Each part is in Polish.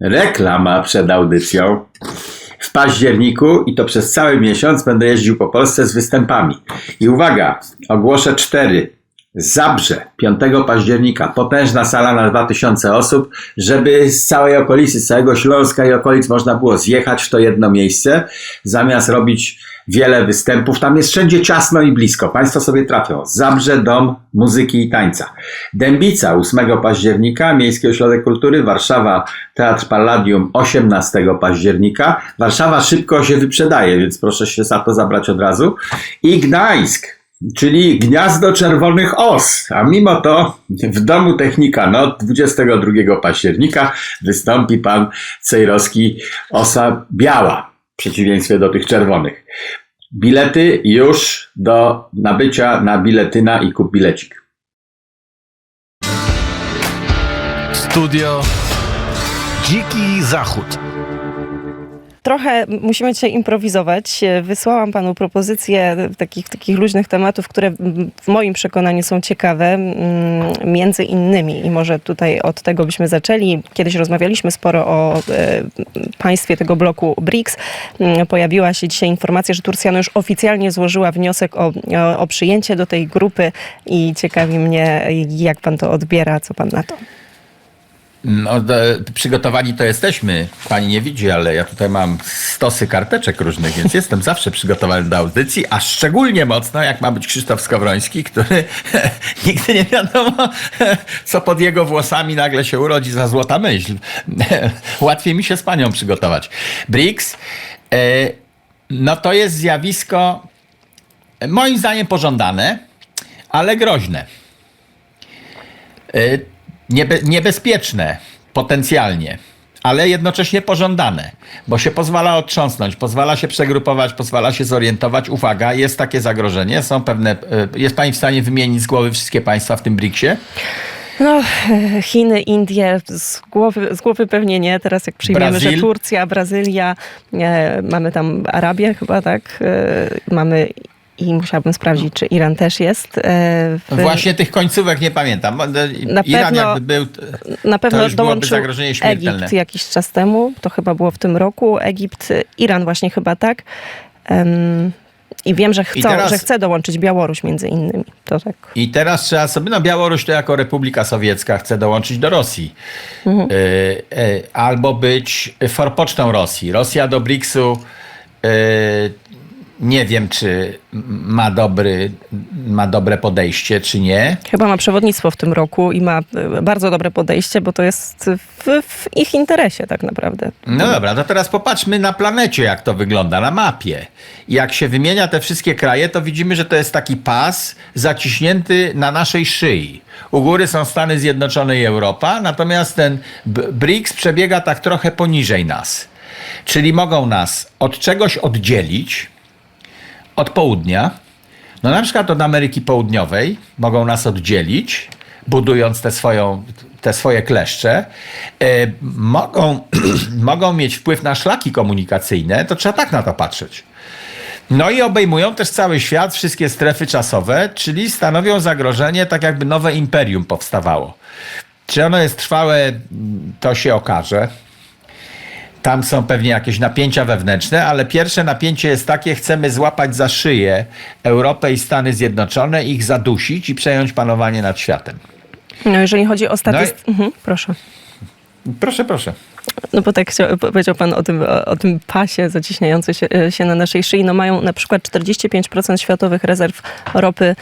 reklama przed audycją. W październiku i to przez cały miesiąc będę jeździł po Polsce z występami. I uwaga, ogłoszę cztery. Zabrze 5 października, potężna sala na 2000 osób, żeby z całej okolicy, z całego Śląska i okolic można było zjechać w to jedno miejsce, zamiast robić wiele występów. Tam jest wszędzie ciasno i blisko. Państwo sobie trafią. Zabrze Dom Muzyki i Tańca. Dębica 8 października, Miejski Ośrodek Kultury, Warszawa Teatr Palladium 18 października. Warszawa szybko się wyprzedaje, więc proszę się za to zabrać od razu. I Gdańsk czyli Gniazdo Czerwonych Os. A mimo to w Domu Technika no, 22 października wystąpi pan Cejrowski Osa Biała, przeciwieństwie do tych czerwonych. Bilety już do nabycia na biletyna i kup bilecik. Studio Dziki Zachód. Trochę musimy dzisiaj improwizować. Wysłałam panu propozycje takich, takich luźnych tematów, które w moim przekonaniu są ciekawe, między innymi. I może tutaj od tego byśmy zaczęli. Kiedyś rozmawialiśmy sporo o e, państwie tego bloku BRICS. Pojawiła się dzisiaj informacja, że Turcja no już oficjalnie złożyła wniosek o, o, o przyjęcie do tej grupy i ciekawi mnie, jak pan to odbiera, co pan na to. No, do, przygotowani to jesteśmy. Pani nie widzi, ale ja tutaj mam stosy karteczek różnych, więc jestem zawsze przygotowany do audycji, a szczególnie mocno, jak ma być Krzysztof Skowroński, który nigdy nie wiadomo, co pod jego włosami nagle się urodzi za złota myśl. Łatwiej mi się z panią przygotować. BRICS, e, no to jest zjawisko moim zdaniem pożądane, ale groźne. Niebe, niebezpieczne potencjalnie, ale jednocześnie pożądane, bo się pozwala otrząsnąć, pozwala się przegrupować, pozwala się zorientować. Uwaga, jest takie zagrożenie, są pewne. e, Jest pani w stanie wymienić z głowy wszystkie państwa w tym BRICS-ie? No, e, Chiny, Indie, z głowy, z głowy pewnie nie. Teraz jak przyjmiemy, Brazil? że Turcja, Brazylia, e, mamy tam Arabię chyba, tak? E, mamy i musiałabym sprawdzić, czy Iran też jest. E, w, Właśnie tych końcówek nie pamiętam. Na Iran pewno- jakby był. na pewno to już dołączył zagrożenie śmiertelne. Egipt jakiś czas temu, to chyba było w tym roku. Egipt, Iran właśnie chyba tak. Em, I wiem, że, chcą, teraz- że chce dołączyć Białoruś między innymi. To tak. I teraz trzeba sobie, no Białoruś to jako Republika Sowiecka chce dołączyć do Rosji. Mhm. E, e, albo być forpocztą Rosji. Rosja do BRICS-u e, nie wiem, czy ma, dobry, ma dobre podejście, czy nie. Chyba ma przewodnictwo w tym roku i ma e, bardzo dobre podejście, bo to jest w, w ich interesie tak naprawdę. No dobra, to teraz popatrzmy na planecie, jak to wygląda, na mapie. Jak się wymienia te wszystkie kraje, to widzimy, że to jest taki pas zaciśnięty na naszej szyi. U góry są Stany Zjednoczone i Europa, natomiast ten BRICS przebiega tak trochę poniżej nas. Czyli mogą nas od czegoś oddzielić, od południa, no na przykład od Ameryki Południowej, mogą nas oddzielić, budując te, swoją, te swoje kleszcze. E, mogą, mogą mieć wpływ na szlaki komunikacyjne, to trzeba tak na to patrzeć. No i obejmują też cały świat, wszystkie strefy czasowe, czyli stanowią zagrożenie, tak jakby nowe imperium powstawało. Czy ono jest trwałe, to się okaże. Tam są pewnie jakieś napięcia wewnętrzne, ale pierwsze napięcie jest takie, chcemy złapać za szyję Europę i Stany Zjednoczone, ich zadusić i przejąć panowanie nad światem. No jeżeli chodzi o No statystykę... Mhm, proszę. Proszę, proszę. No bo tak powiedział pan o tym, o, o tym pasie zaciśniający się, e, się na naszej szyi. No mają na przykład 45% światowych rezerw ropy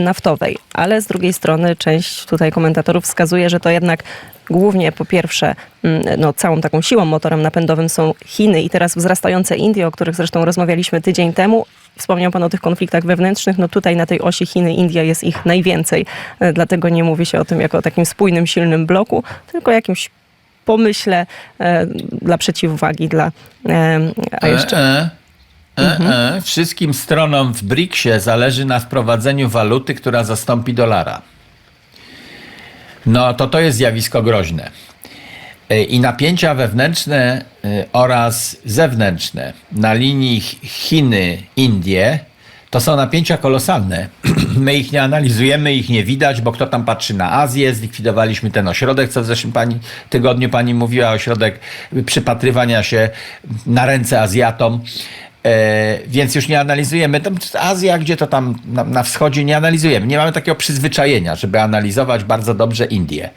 naftowej, ale z drugiej strony część tutaj komentatorów wskazuje, że to jednak głównie po pierwsze mm, no, całą taką siłą motorem napędowym są Chiny i teraz wzrastające Indie, o których zresztą rozmawialiśmy tydzień temu. Wspomniał Pan o tych konfliktach wewnętrznych. No tutaj na tej osi Chiny, India jest ich najwięcej. E, Dlatego nie mówi się o tym jako o takim spójnym, silnym bloku, tylko jakimś pomyśle e, dla przeciwwagi, dla... E, a jeszcze... E, e, e, e. Wszystkim stronom w BRICS-ie zależy na wprowadzeniu waluty, która zastąpi dolara. No to to jest zjawisko groźne. E, I napięcia wewnętrzne e, oraz zewnętrzne na linii Ch- Chiny-Indie to są napięcia kolosalne. My ich nie analizujemy, ich nie widać, bo kto tam patrzy na Azję, zlikwidowaliśmy ten ośrodek, co w zeszłym pani, tygodniu pani mówiła, ośrodek przypatrywania się na ręce Azjatom. E, więc już nie analizujemy. Tam Azja, gdzie to tam na, na wschodzie nie analizujemy. Nie mamy takiego przyzwyczajenia, żeby analizować bardzo dobrze Indie.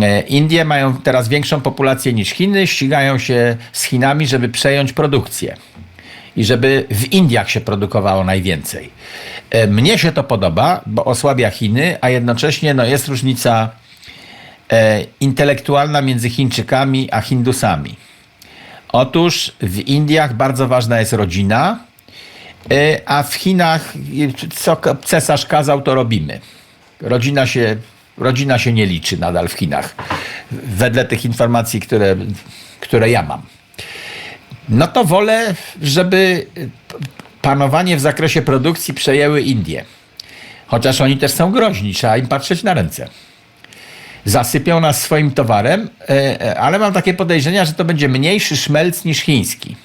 E, Indie mają teraz większą populację niż Chiny, ścigają się z Chinami, żeby przejąć produkcję i żeby w Indiach się produkowało najwięcej. E, Mnie się to podoba, bo osłabia Chiny, a jednocześnie no, jest różnica intelektualna między Chińczykami a Hindusami. Otóż w Indiach bardzo ważna jest rodzina, e, a w Chinach co cesarz kazał, to robimy. Rodzina się, rodzina się nie liczy nadal w Chinach, wedle tych informacji, które, które ja mam. No to wolę, żeby panowanie w zakresie produkcji przejęły Indie. Chociaż oni też są groźni, trzeba im patrzeć na ręce. Zasypią nas swoim towarem, e, e, ale mam takie podejrzenia, że to będzie mniejszy szmelc niż chiński.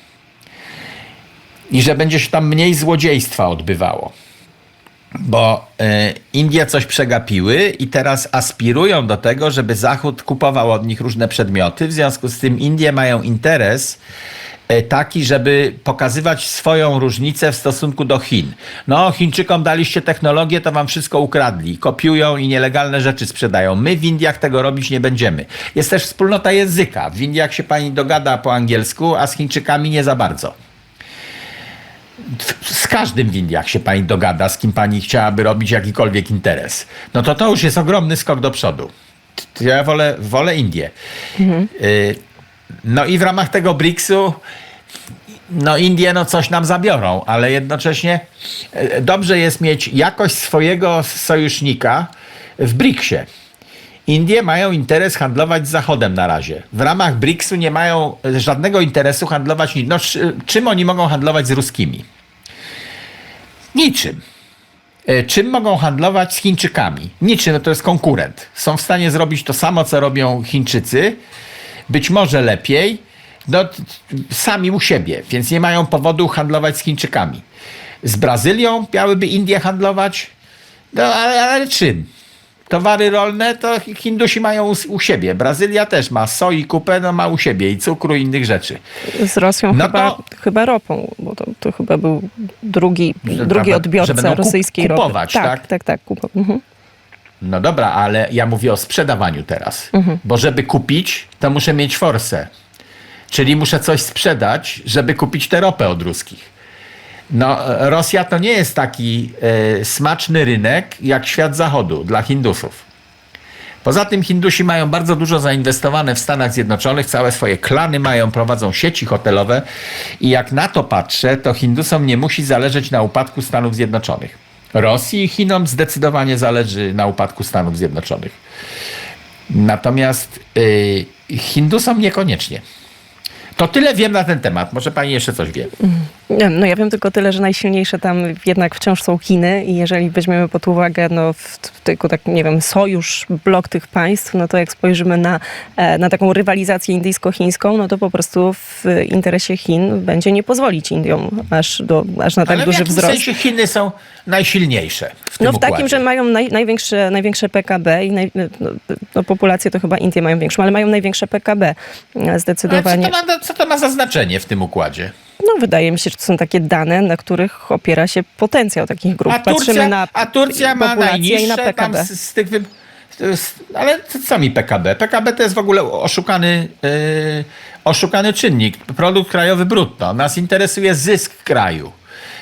I że będzie się tam mniej złodziejstwa odbywało. Bo e, Indie coś przegapiły i teraz aspirują do tego, żeby Zachód kupował od nich różne przedmioty. W związku z tym Indie mają interes taki, żeby pokazywać swoją różnicę w stosunku do Chin. No, Chińczykom daliście technologię, to wam wszystko ukradli. Kopiują i nielegalne rzeczy sprzedają. My w Indiach tego robić nie będziemy. Jest też wspólnota języka. W Indiach się pani dogada po angielsku, a z Chińczykami nie za bardzo z każdym w Indiach się pani dogada, z kim pani chciałaby robić jakikolwiek interes. No to to już jest ogromny skok do przodu. Ja wolę, wolę Indię. Y, No i w ramach tego BRICS-u no Indie no coś nam zabiorą, ale jednocześnie e, dobrze jest mieć jakoś swojego sojusznika w BRICS-ie. Indie mają interes handlować z Zachodem na razie. W ramach BRICS-u nie mają e, żadnego interesu handlować. No, czy- czym oni mogą handlować z ruskimi? Niczym. E, Czym mogą handlować z Chińczykami? Niczym, no to jest konkurent. Są w stanie zrobić to samo, co robią Chińczycy, być może lepiej, no, sami u siebie, więc nie mają powodu handlować z Chińczykami. Z Brazylią miałyby Indie handlować, no ale, ale czym? Towary rolne to Hindusi mają u, siebie. Brazylia też ma soi kupę, no ma u siebie i cukru i innych rzeczy. Z Rosją No chyba, to- chyba ropą, bo to, to chyba był drugi, drugi odbiorca kup- rosyjskiej kupować, ropy. tak? tak, tak, tak kupo- mhm. No dobra, ale ja mówię o sprzedawaniu teraz. Bo żeby kupić, to muszę mieć forsę. Czyli muszę coś sprzedać, żeby kupić tę ropę od ruskich. No, Rosja to nie jest taki e, smaczny rynek jak świat zachodu dla Hindusów. Poza tym Hindusi mają bardzo dużo zainwestowane w Stanach Zjednoczonych, całe swoje klany mają, prowadzą sieci hotelowe i jak na to patrzę, to Hindusom nie musi zależeć na upadku Stanów Zjednoczonych. Rosji i Chinom zdecydowanie zależy na upadku Stanów Zjednoczonych. Natomiast y, Hindusom niekoniecznie. To tyle wiem na ten temat. Może pani jeszcze coś wie. No ja wiem tylko tyle, że najsilniejsze tam jednak wciąż są Chiny i jeżeli weźmiemy pod uwagę no, w, w tylko tak, nie wiem, sojusz, blok tych państw, no to jak spojrzymy na, e, na taką rywalizację indyjsko-chińską, no to po prostu w interesie Chin będzie nie pozwolić Indiom aż, do, aż na tak Ale w duży jakim wzrost. sensie Chiny są najsilniejsze w No w takim, układzie? że mają naj, największe, największe PKB i naj, no, no, populację to chyba Indie mają większą, ale mają największe PKB e, Ale co zdecydowanie. to, ma, co to ma za znaczenie w tym układzie? No wydaje mi się, że to są takie dane, na których opiera się potencjał takich grup. A Turcja, Patrzymy na a Turcja ma na najniższe tam PKB. z, z tych... Wy... Ale co- mi PKB? PKB to jest w ogóle oszukany, yy, oszukany czynnik. Produkt krajowy brutto. Nas interesuje zysk kraju.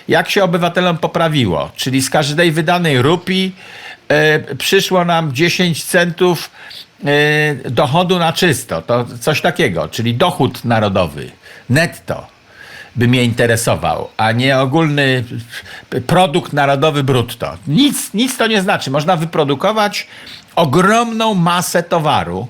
Jak się obywatelom poprawiło? Czyli z każdej wydanej rupii yy, przyszło nam 10 centów dochodu na czysto. To coś takiego, czyli dochód narodowy, netto by mnie interesował, a nie ogólny produkt narodowy brutto. Nic, nic to nie znaczy. Można wyprodukować ogromną masę towaru,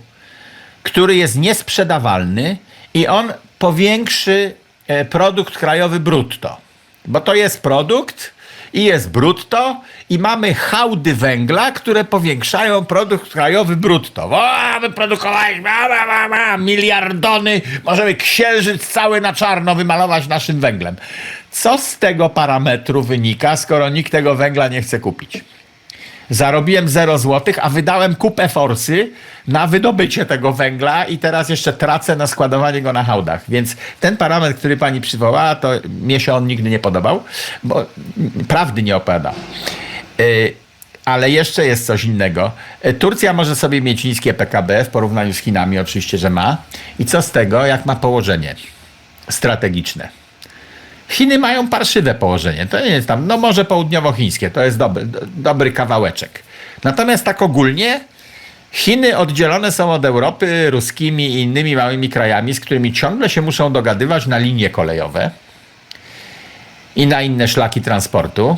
który jest niesprzedawalny i on powiększy e, produkt krajowy brutto. Bo to jest produkt i jest brutto i mamy hałdy węgla, które powiększają produkt krajowy brutto. O, wyprodukowaliśmy a, a, a, a, miliardony, możemy księżyc cały na czarno wymalować naszym węglem. Co z tego parametru wynika, skoro nikt tego węgla nie chce kupić? Zarobiłem 0 złotych, a wydałem kupę forsy na wydobycie tego węgla i teraz jeszcze tracę na składowanie go na hałdach. Więc ten parametr, który pani przywołała, to mnie się on nigdy nie podobał, bo prawdy nie opowiada. Y, Ale jeszcze jest coś innego. Y, Turcja może sobie mieć niskie PKB w porównaniu z Chinami, oczywiście, że ma. I co z tego, jak ma położenie strategiczne? Chiny mają parszywe położenie. To nie jest tam, no może południowochińskie, to jest dobry, do- dobry kawałeczek. Natomiast tak ogólnie Chiny oddzielone są od Europy ruskimi i innymi małymi krajami, z którymi ciągle się muszą dogadywać na linie kolejowe i na inne szlaki transportu.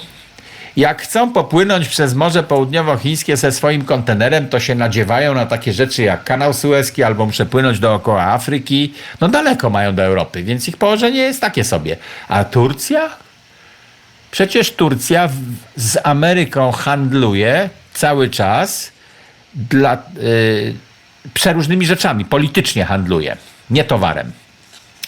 Jak chcą popłynąć przez Morze Południowochińskie ze swoim kontenerem, to się nadziewają na takie rzeczy jak kanał Suezki albo przepłynąć dookoła Afryki. No daleko mają do Europy, więc ich położenie jest takie sobie. A Turcja? Przecież Turcja z Ameryką handluje cały czas dla, y, przeróżnymi rzeczami, politycznie handluje, nie towarem.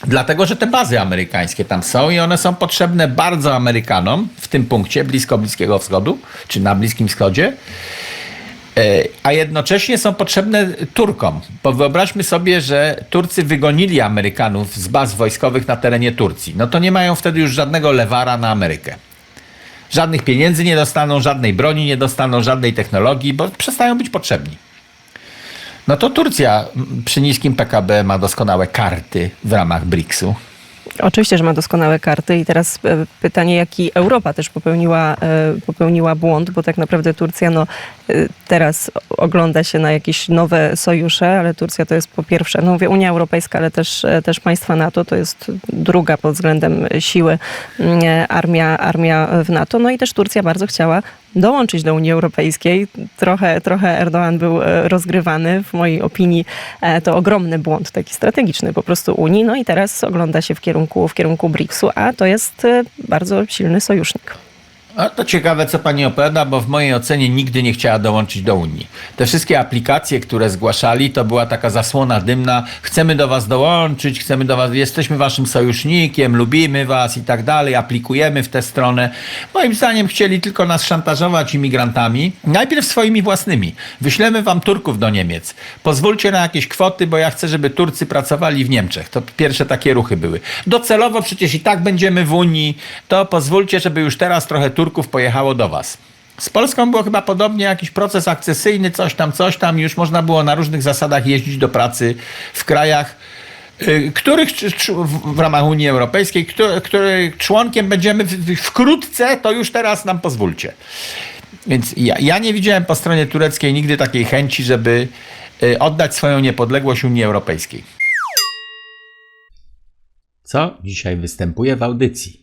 Dlatego, że te bazy amerykańskie tam są i one są potrzebne bardzo Amerykanom w tym punkcie, blisko Bliskiego Wschodu, czy na Bliskim Wschodzie, E, a jednocześnie są potrzebne Turkom. Bo wyobraźmy sobie, że Turcy wygonili Amerykanów z baz wojskowych na terenie Turcji. No to nie mają wtedy już żadnego lewara na Amerykę. Żadnych pieniędzy nie dostaną, żadnej broni nie dostaną, żadnej technologii, bo przestają być potrzebni. No to Turcja przy niskim PKB ma doskonałe karty w ramach BRICS-u. Oczywiście, że ma doskonałe karty i teraz e, pytanie, jaki Europa też popełniła, e, popełniła błąd, bo tak naprawdę Turcja no, e, teraz ogląda się na jakieś nowe sojusze, ale Turcja to jest po pierwsze, no mówię Unia Europejska, ale też, też państwa NATO, to jest druga pod względem siły mm, armia, armia w NATO. No i też Turcja bardzo chciała dołączyć do Unii Europejskiej. Trochę, trochę Erdoğan był e, rozgrywany. W mojej opinii e, to ogromny błąd, taki strategiczny po prostu Unii. No i teraz ogląda się w kierunku, w kierunku BRICS-u, a to jest e, bardzo silny sojusznik. A to ciekawe, co pani opowiada, bo w mojej ocenie nigdy nie chciała dołączyć do Unii. Te wszystkie aplikacje, które zgłaszali, to była taka zasłona dymna. Chcemy do was dołączyć, chcemy do was, jesteśmy waszym sojusznikiem, lubimy was i tak dalej, aplikujemy w tę stronę. Moim zdaniem chcieli tylko nas szantażować imigrantami. Najpierw swoimi własnymi. Wyślemy wam Turków do Niemiec. Pozwólcie na jakieś kwoty, bo ja chcę, żeby Turcy pracowali w Niemczech. To pierwsze takie ruchy były. Docelowo przecież i tak będziemy w Unii, to pozwólcie, żeby już teraz trochę Turków pojechało do was. Z Polską było chyba podobnie jakiś proces akcesyjny, coś tam, coś tam. Już można było na różnych zasadach jeździć do pracy w krajach, y, których w- ramach Unii Europejskiej, których, członkiem będziemy wkrótce, to już teraz nam pozwólcie. Więc ja, ja nie widziałem po stronie tureckiej nigdy takiej chęci, żeby y, oddać swoją niepodległość Unii Europejskiej. Co dzisiaj występuje w audycji?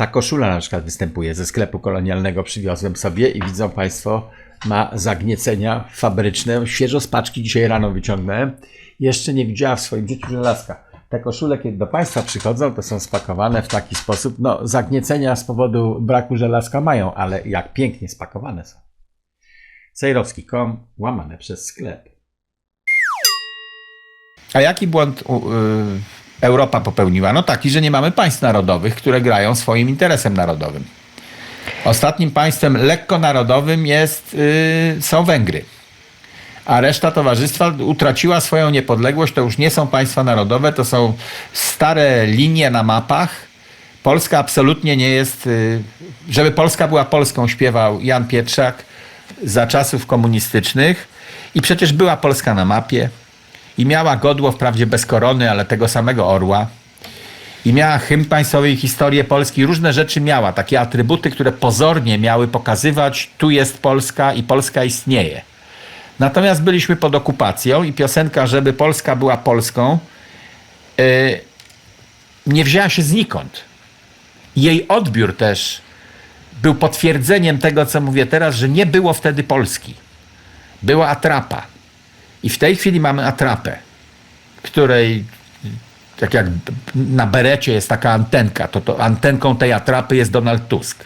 Ta koszula na przykład występuje ze sklepu kolonialnego, przywiozłem sobie i widzą Państwo, ma zagniecenia fabryczne. Świeżo z paczki dzisiaj rano wyciągnąłem. Jeszcze nie widziała w swoim życiu żelazka. Te koszule, kiedy do Państwa przychodzą, to są spakowane w taki sposób. No, zagniecenia z powodu braku żelazka mają, ale jak pięknie spakowane są. Sejrowski.com, łamane przez sklep. A jaki błąd y, Europa popełniła? No taki, że nie mamy państw narodowych, które grają swoim interesem narodowym. Ostatnim państwem lekko narodowym jest, y, są Węgry. A reszta towarzystwa utraciła swoją niepodległość. To już nie są państwa narodowe, to są stare linie na mapach. Polska absolutnie nie jest. y, Żeby Polska była Polską, śpiewał Jan Pietrzak za czasów komunistycznych. I przecież była Polska na mapie. I miała godło, wprawdzie bez korony, ale tego samego orła. I miała hymn państwowy i historię Polski. Różne rzeczy miała, takie atrybuty, które pozornie miały pokazywać, tu jest Polska i Polska istnieje. Natomiast byliśmy pod okupacją i piosenka, żeby Polska była Polską, yy, nie wzięła się znikąd. Jej odbiór też był potwierdzeniem tego, co mówię teraz, że nie było wtedy Polski. Była atrapa. I w tej chwili mamy atrapę, której tak jak na berecie jest taka antenka, to, to antenką tej atrapy jest Donald Tusk.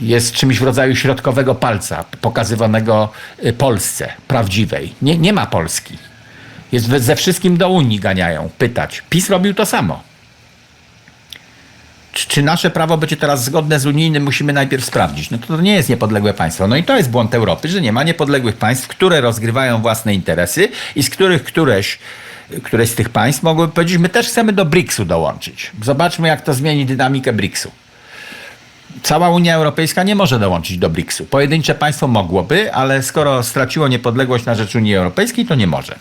Jest czymś w rodzaju środkowego palca pokazywanego y, Polsce prawdziwej. Nie, nie ma Polski. Jest ze wszystkim do Unii ganiają, pytać. PiS robił to samo. Czy, nasze prawo będzie teraz zgodne z unijnym, musimy najpierw sprawdzić. No to, to nie jest niepodległe państwo. No i to jest błąd Europy, że nie ma niepodległych państw, które rozgrywają własne interesy i z których któreś, któreś z tych państw mogłyby powiedzieć, my też chcemy do BRICS-u dołączyć. Zobaczmy, jak to zmieni dynamikę BRICS-u. Cała Unia Europejska nie może dołączyć do BRICS-u. Pojedyncze państwo mogłoby, ale skoro straciło niepodległość na rzecz Unii Europejskiej, to nie może.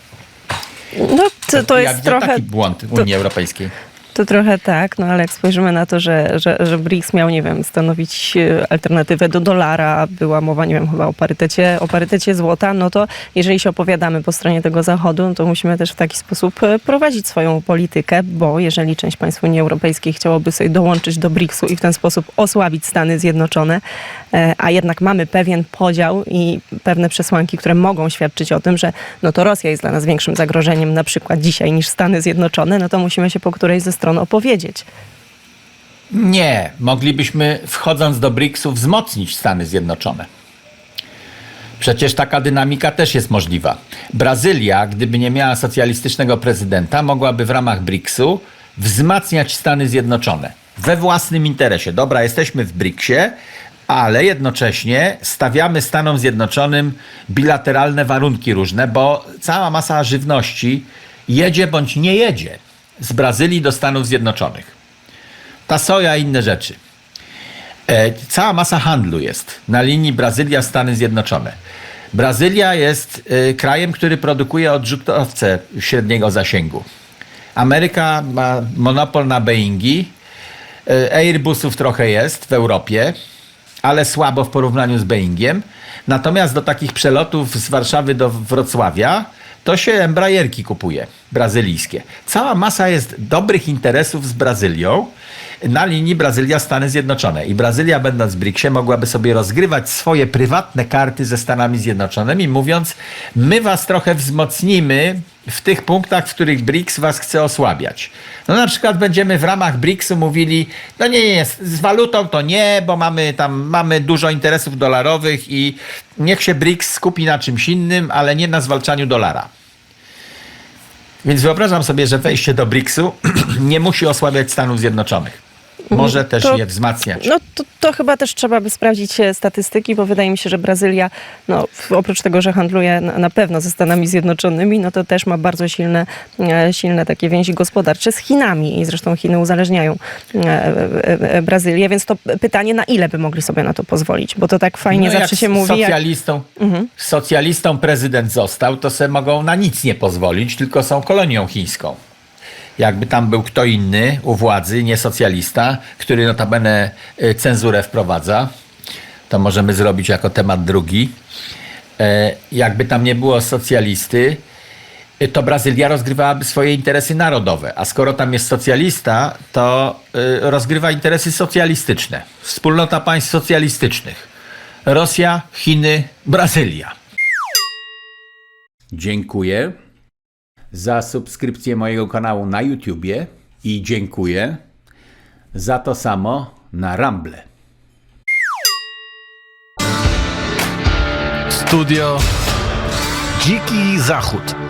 No, to, to ja jest trochę... taki błąd Unii Europejskiej. To trochę tak, no ale jak spojrzymy na to, że, że, że BRICS miał, nie wiem, stanowić e, alternatywę do dolara, była mowa, nie wiem, chyba o parytecie, o parytecie złota, no to jeżeli się opowiadamy po stronie tego Zachodu, no to musimy też w taki sposób e, prowadzić swoją politykę, bo jeżeli część państw Unii Europejskiej chciałoby sobie dołączyć do BRICS-u i w ten sposób osłabić Stany Zjednoczone, e, a jednak mamy pewien podział i pewne przesłanki, które mogą świadczyć o tym, że no to Rosja jest dla nas większym zagrożeniem na przykład dzisiaj niż Stany Zjednoczone, no to musimy się po którejś ze stron opowiedzieć. Nie, moglibyśmy wchodząc do BRICS-u wzmocnić Stany Zjednoczone. Przecież taka dynamika też jest możliwa. Brazylia, gdyby nie miała socjalistycznego prezydenta, mogłaby w ramach BRICS-u wzmacniać Stany Zjednoczone we własnym interesie. Dobra, jesteśmy w BRICS-ie, ale jednocześnie stawiamy Stanom Zjednoczonym bilateralne warunki różne, bo cała masa żywności jedzie bądź nie jedzie z Brazylii do Stanów Zjednoczonych ta soja i inne rzeczy. E, cała masa handlu jest na linii Brazylia-Stany Zjednoczone. Brazylia jest e, krajem, który produkuje odrzutowce średniego zasięgu. Ameryka ma monopol na Boeingi. E, Airbusów trochę jest w Europie, ale słabo w porównaniu z Boeingiem. Natomiast do takich przelotów z Warszawy do Wrocławia to się Embraerki kupuje, brazylijskie. Cała masa jest dobrych interesów z Brazylią na linii Brazylia-Stany Zjednoczone. I Brazylia, będąc w BRICS-ie, mogłaby sobie rozgrywać swoje prywatne karty ze Stanami Zjednoczonymi, mówiąc, my was trochę wzmocnimy w tych punktach, w których BRICS was chce osłabiać. No na przykład będziemy w ramach BRICS-u mówili, no nie, nie, z walutą to nie, bo mamy tam, mamy dużo interesów dolarowych i niech się BRICS skupi na czymś innym, ale nie na zwalczaniu dolara. Więc wyobrażam sobie, że wejście do BRICS-u nie musi osłabiać Stanów Zjednoczonych. Może też To- je wzmacniać. No to, to chyba też trzeba by sprawdzić e, statystyki, bo wydaje mi się, że Brazylia, no, oprócz tego, że handluje na, pewno ze Stanami Zjednoczonymi, no to też ma bardzo silne, e, silne takie więzi gospodarcze z Chinami i zresztą Chiny uzależniają e, Brazylię, więc to pytanie, na ile by mogli sobie na to pozwolić, bo to tak fajnie No zawsze się mówi. Jak, Socjalistą, socjalistą prezydent został, to se mogą na nic nie pozwolić, tylko są kolonią chińską. Jakby tam był kto inny u władzy, nie socjalista, który notabene y, cenzurę wprowadza, to możemy zrobić jako temat drugi. E, Jakby tam nie było socjalisty, y, to Brazylia rozgrywałaby swoje interesy narodowe, a skoro tam jest socjalista, to y, rozgrywa interesy socjalistyczne. Wspólnota państw socjalistycznych. Rosja, Chiny, Brazylia. Dziękuję za subskrypcję mojego kanału na YouTubie i dziękuję za to samo na Rumble. Studio Dziki Zachód.